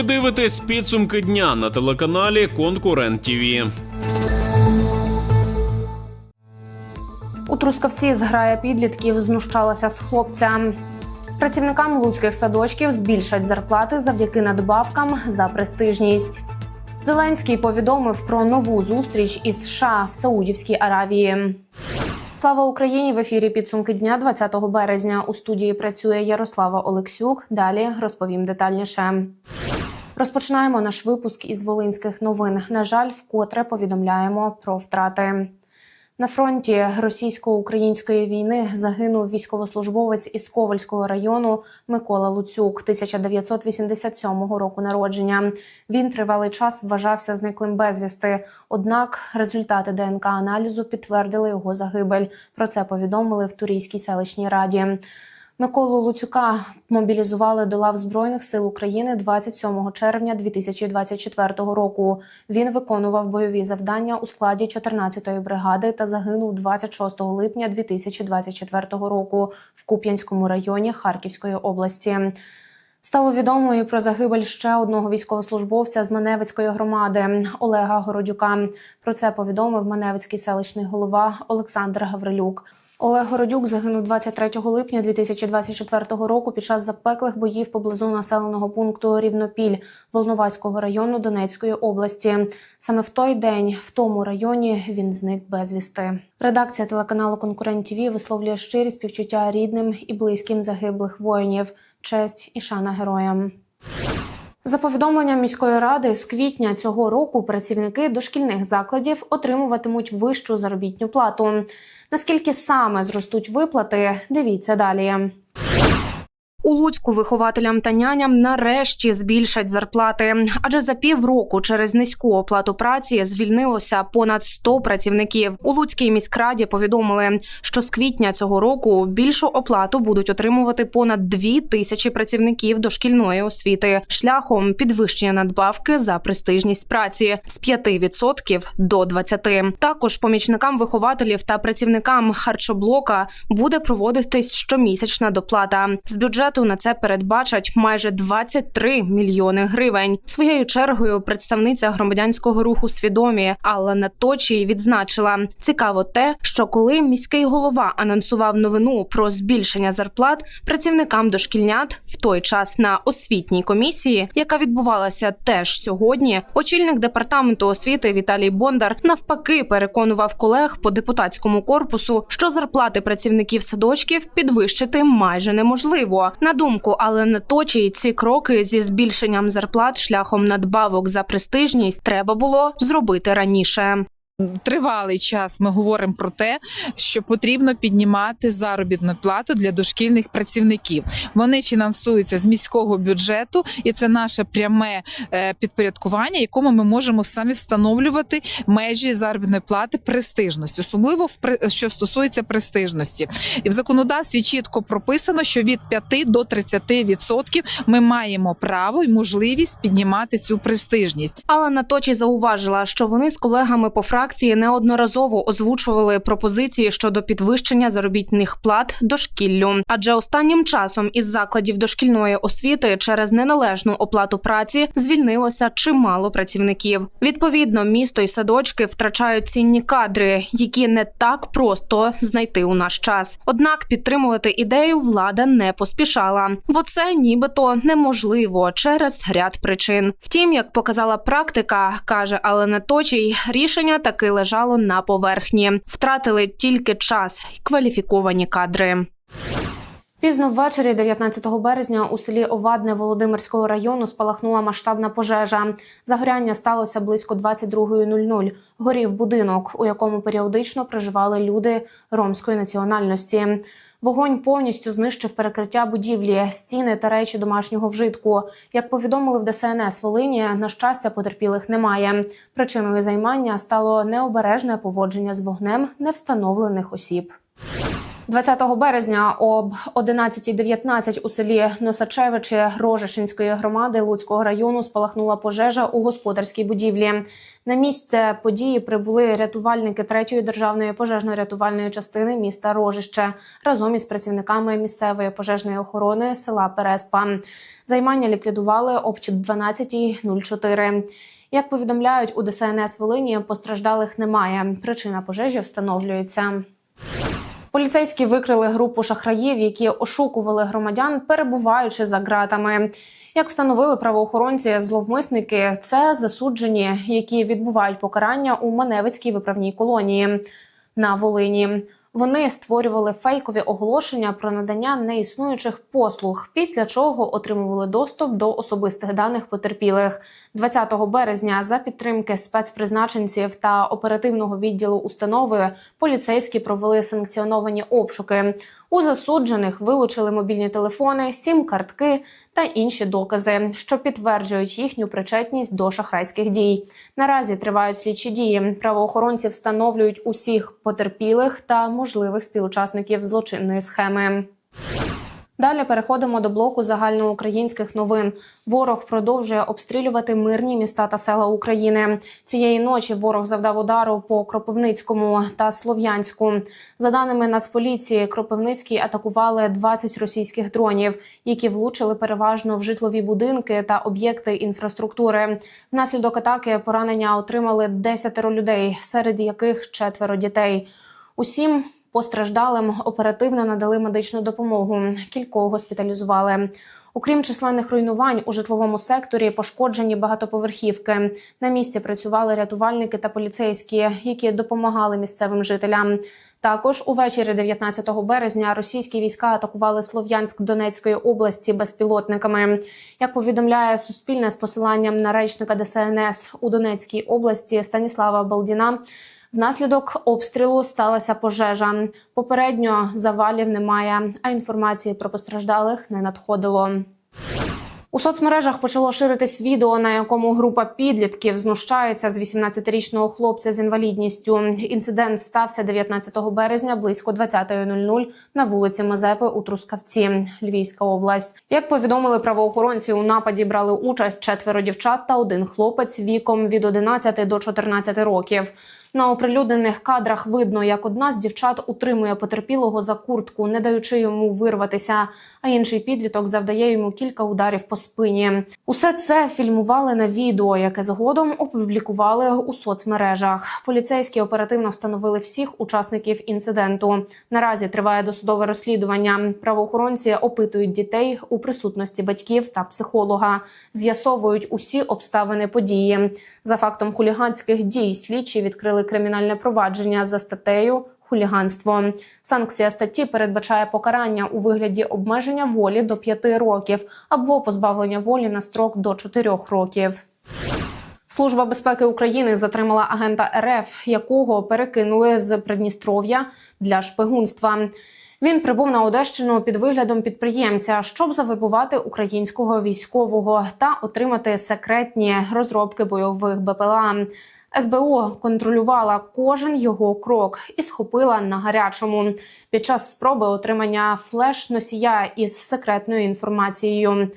Ви дивитесь підсумки дня на телеканалі Конкурент ТІВІ. У Трускавці зграя підлітків знущалася з хлопця. Працівникам луцьких садочків збільшать зарплати завдяки надбавкам за престижність. Зеленський повідомив про нову зустріч із США в Саудівській Аравії. Слава Україні! В ефірі підсумки дня 20 березня. У студії працює Ярослава Олексюк. Далі розповім детальніше. Розпочинаємо наш випуск із волинських новин. На жаль, вкотре повідомляємо про втрати. На фронті російсько-української війни загинув військовослужбовець із Ковальського району Микола Луцюк, 1987 року народження. Він тривалий час вважався зниклим безвісти. Однак результати ДНК аналізу підтвердили його загибель. Про це повідомили в Турійській селищній раді. Миколу Луцюка мобілізували до лав Збройних сил України 27 червня 2024 року. Він виконував бойові завдання у складі 14-ї бригади та загинув 26 липня 2024 року в Куп'янському районі Харківської області. Стало відомою про загибель ще одного військовослужбовця з Маневицької громади Олега Городюка. Про це повідомив Маневицький селищний голова Олександр Гаврилюк. Олег Городюк загинув 23 липня 2024 року під час запеклих боїв поблизу населеного пункту Рівнопіль Волноваського району Донецької області. Саме в той день в тому районі він зник безвісти. Редакція телеканалу Конкурент ТІВІ висловлює щирі співчуття рідним і близьким загиблих воїнів. Честь і шана героям. За повідомленням міської ради, з квітня цього року працівники дошкільних закладів отримуватимуть вищу заробітну плату. Наскільки саме зростуть виплати, дивіться далі. У Луцьку вихователям та няням нарешті збільшать зарплати, адже за півроку через низьку оплату праці звільнилося понад 100 працівників. У Луцькій міськраді повідомили, що з квітня цього року більшу оплату будуть отримувати понад 2 тисячі працівників дошкільної освіти шляхом підвищення надбавки за престижність праці з 5% до 20%. Також помічникам вихователів та працівникам харчоблока буде проводитись щомісячна доплата з бюджету бюджету на це передбачать майже 23 мільйони гривень. Своєю чергою представниця громадянського руху свідомі Алла Наточій відзначила цікаво те, що коли міський голова анонсував новину про збільшення зарплат працівникам дошкільнят в той час на освітній комісії, яка відбувалася теж сьогодні, очільник департаменту освіти Віталій Бондар навпаки переконував колег по депутатському корпусу, що зарплати працівників садочків підвищити майже неможливо. На думку Алени Точій, ці кроки зі збільшенням зарплат шляхом надбавок за престижність треба було зробити раніше. Тривалий час ми говоримо про те, що потрібно піднімати заробітну плату для дошкільних працівників. Вони фінансуються з міського бюджету, і це наше пряме е, підпорядкування, якому ми можемо самі встановлювати межі заробітної плати престижності, особливо що стосується престижності. І в законодавстві чітко прописано, що від 5 до 30% ми маємо право і можливість піднімати цю престижність. Алена Точі зауважила, що вони з колегами по фракції неодноразово озвучували пропозиції щодо підвищення заробітних плат дошкіллю. Адже останнім часом із закладів дошкільної освіти через неналежну оплату праці звільнилося чимало працівників. Відповідно, місто і садочки втрачають цінні кадри, які не так просто знайти у наш час. Однак підтримувати ідею влада не поспішала, бо це нібито неможливо через ряд причин. Втім, як показала практика, каже Алена Точій, рішення таки лежало на поверхні. Втратили тільки час і кваліфіковані кадри. Пізно ввечері, 19 березня, у селі Овадне Володимирського району спалахнула масштабна пожежа. Загоряння сталося близько 22.00. Горів будинок, у якому періодично проживали люди ромської національності. Вогонь повністю знищив перекриття будівлі, стіни та речі домашнього вжитку. Як повідомили в ДСНС Волині, на щастя, потерпілих немає. Причиною займання стало необережне поводження з вогнем невстановлених осіб. 20 березня об 11.19 у селі Носачевичі Рожешинської громади Луцького району спалахнула пожежа у господарській будівлі. На місце події прибули рятувальники 3-ї державної пожежно-рятувальної частини міста Рожище разом із працівниками місцевої пожежної охорони села Переспа. Займання ліквідували об 12.04. Як повідомляють у ДСНС Волині, постраждалих немає. Причина пожежі встановлюється. Поліцейські викрили групу шахраїв, які ошукували громадян, перебуваючи за ґратами. Як встановили правоохоронці, зловмисники це засуджені, які відбувають покарання у Маневицькій виправній колонії на Волині. Вони створювали фейкові оголошення про надання неіснуючих послуг, після чого отримували доступ до особистих даних потерпілих. 20 березня за підтримки спецпризначенців та оперативного відділу установи поліцейські провели санкціоновані обшуки. У засуджених вилучили мобільні телефони, сім-картки та інші докази, що підтверджують їхню причетність до шахрайських дій. Наразі тривають слідчі дії. Правоохоронці встановлюють усіх потерпілих та можливих співучасників злочинної схеми. Далі переходимо до блоку загальноукраїнських новин. Ворог продовжує обстрілювати мирні міста та села України. Цієї ночі ворог завдав удару по Кропивницькому та Слов'янську. За даними Нацполіції, Кропивницький атакували 20 російських дронів, які влучили переважно в житлові будинки та об'єкти інфраструктури. Внаслідок атаки поранення отримали 10 людей, серед яких четверо дітей. Усім Постраждалим оперативно надали медичну допомогу. Кількох госпіталізували. Окрім численних руйнувань у житловому секторі, пошкоджені багатоповерхівки. На місці працювали рятувальники та поліцейські, які допомагали місцевим жителям. Також увечері 19 березня російські війська атакували Слов'янськ Донецької області безпілотниками. Як повідомляє Суспільне з посиланням на речника ДСНС у Донецькій області Станіслава Балдіна. Внаслідок обстрілу сталася пожежа. Попередньо завалів немає, а інформації про постраждалих не надходило. У соцмережах почало ширитись відео, на якому група підлітків знущається з 18-річного хлопця з інвалідністю. Інцидент стався 19 березня близько 20.00 на вулиці Мазепи у Трускавці, Львівська область. Як повідомили правоохоронці, у нападі брали участь четверо дівчат та один хлопець віком від 11 до 14 років. На оприлюднених кадрах видно, як одна з дівчат утримує потерпілого за куртку, не даючи йому вирватися, а інший підліток завдає йому кілька ударів по спині. Усе це фільмували на відео, яке згодом опублікували у соцмережах. Поліцейські оперативно встановили всіх учасників інциденту. Наразі триває досудове розслідування. Правоохоронці опитують дітей у присутності батьків та психолога, з'ясовують усі обставини події. За фактом хуліганських дій слідчі відкрили кримінальне провадження за статтею хуліганство. Санкція статті передбачає покарання у вигляді обмеження волі до 5 років або позбавлення волі на строк до 4 років. Служба безпеки України затримала агента РФ, якого перекинули з Придністров'я для шпигунства. Він прибув на Одещину під виглядом підприємця, щоб завербувати українського військового та отримати секретні розробки бойових БПЛА. СБУ контролювала кожен його крок і схопила на гарячому під час спроби отримання флеш-носія із секретною інформацією.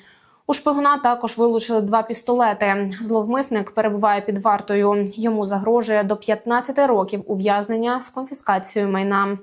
У шпигуна також вилучили два пістолети. Зловмисник перебуває під вартою. Йому загрожує до 15 років ув'язнення з конфіскацією майна.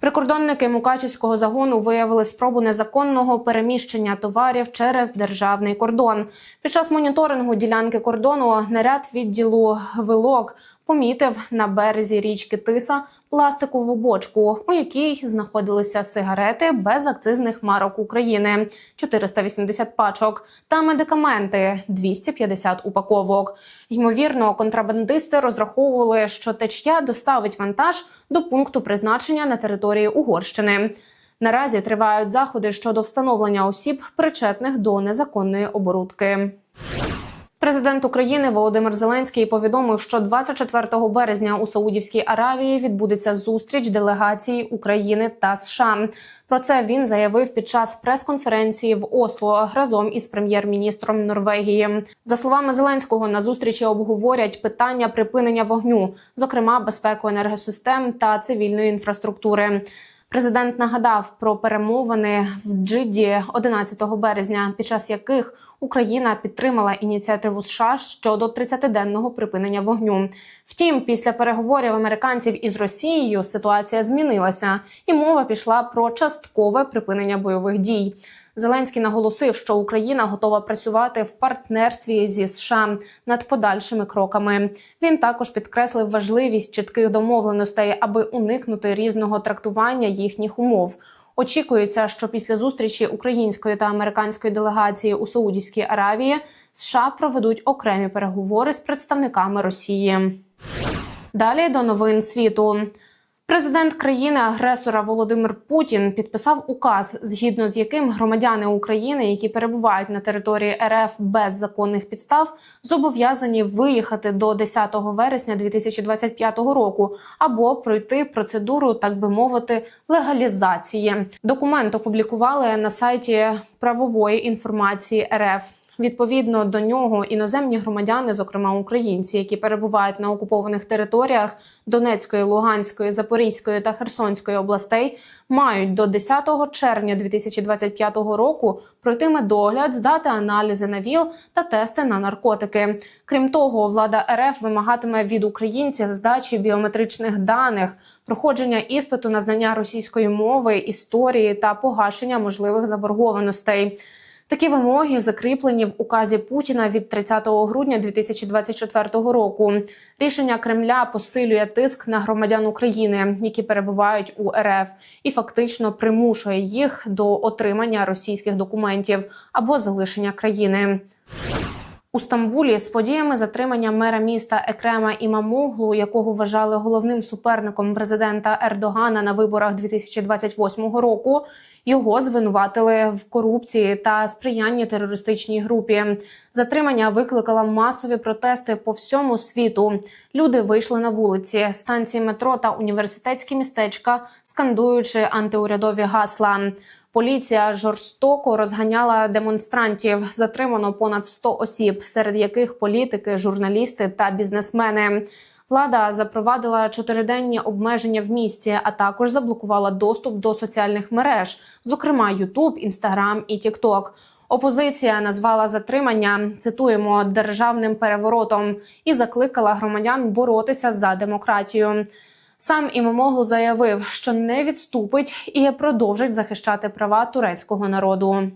Прикордонники Мукачівського загону виявили спробу незаконного переміщення товарів через державний кордон. Під час моніторингу ділянки кордону наряд відділу вилок помітив на березі річки Тиса пластикову бочку, у якій знаходилися сигарети без акцизних марок України 480 пачок та медикаменти 250 упаковок. Ймовірно, контрабандисти розраховували, що течія доставить вантаж до пункту призначення на території Угорщини. Наразі тривають заходи щодо встановлення осіб, причетних до незаконної оборудки. Президент України Володимир Зеленський повідомив, що 24 березня у Саудівській Аравії відбудеться зустріч делегацій України та США. Про це він заявив під час прес-конференції в Осло разом із прем'єр-міністром Норвегії. За словами Зеленського, на зустрічі обговорять питання припинення вогню, зокрема безпеку енергосистем та цивільної інфраструктури. Президент нагадав про перемовини в Джидді 11 березня, під час яких Україна підтримала ініціативу США щодо 30-денного припинення вогню. Втім, після переговорів американців із Росією ситуація змінилася, і мова пішла про часткове припинення бойових дій. Зеленський наголосив, що Україна готова працювати в партнерстві зі США над подальшими кроками. Він також підкреслив важливість чітких домовленостей, аби уникнути різного трактування їхніх умов. Очікується, що після зустрічі української та американської делегації у Саудівській Аравії США проведуть окремі переговори з представниками Росії. Далі до новин світу. Президент країни-агресора Володимир Путін підписав указ, згідно з яким громадяни України, які перебувають на території РФ без законних підстав, зобов'язані виїхати до 10 вересня 2025 року або пройти процедуру, так би мовити, легалізації. Документ опублікували на сайті правової інформації РФ. Відповідно до нього іноземні громадяни, зокрема українці, які перебувають на окупованих територіях Донецької, Луганської, Запорізької та Херсонської областей, мають до 10 червня 2025 року пройти медогляд, здати аналізи на ВІЛ та тести на наркотики. Крім того, влада РФ вимагатиме від українців здачі біометричних даних, проходження іспиту на знання російської мови, історії та погашення можливих заборгованостей. Такі вимоги закріплені в указі Путіна від 30 грудня 2024 року. Рішення Кремля посилює тиск на громадян України, які перебувають у РФ, і фактично примушує їх до отримання російських документів або залишення країни. У Стамбулі з подіями затримання мера міста Екрема Імамоглу, якого вважали головним суперником президента Ердогана на виборах 2028 року, його звинуватили в корупції та сприянні терористичній групі. Затримання викликало масові протести по всьому світу. Люди вийшли на вулиці, станції метро та університетські містечка, скандуючи антиурядові гасла. Поліція жорстоко розганяла демонстрантів. Затримано понад 100 осіб, серед яких політики, журналісти та бізнесмени. Влада запровадила чотириденні обмеження в місті, а також заблокувала доступ до соціальних мереж, зокрема YouTube, Instagram і TikTok. Опозиція назвала затримання цитуємо державним переворотом і закликала громадян боротися за демократію. Сам Імамоглу заявив, що не відступить і продовжить захищати права турецького народу.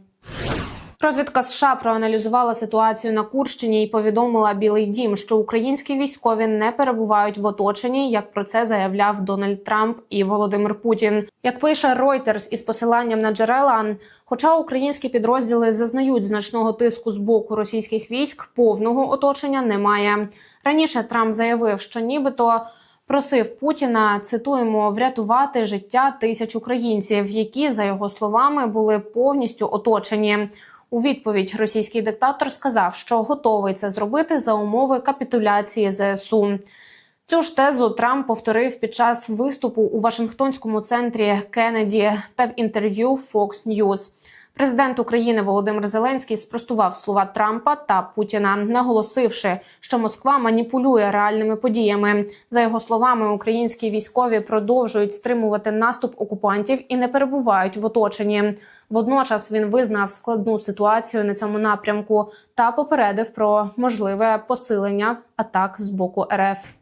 Розвідка США проаналізувала ситуацію на Курщині і повідомила Білий Дім, що українські військові не перебувають в оточенні, як про це заявляв Дональд Трамп і Володимир Путін. Як пише Reuters із посиланням на джерела, хоча українські підрозділи зазнають значного тиску з боку російських військ, повного оточення немає. Раніше Трамп заявив, що нібито. Просив Путіна цитуємо врятувати життя тисяч українців, які за його словами були повністю оточені. У відповідь російський диктатор сказав, що готовий це зробити за умови капітуляції ЗСУ. Цю ж тезу Трамп повторив під час виступу у Вашингтонському центрі Кеннеді та в інтерв'ю Fox News. Президент України Володимир Зеленський спростував слова Трампа та Путіна, наголосивши, що Москва маніпулює реальними подіями. За його словами, українські військові продовжують стримувати наступ окупантів і не перебувають в оточенні. Водночас він визнав складну ситуацію на цьому напрямку та попередив про можливе посилення атак з боку РФ.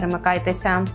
перемикайтеся.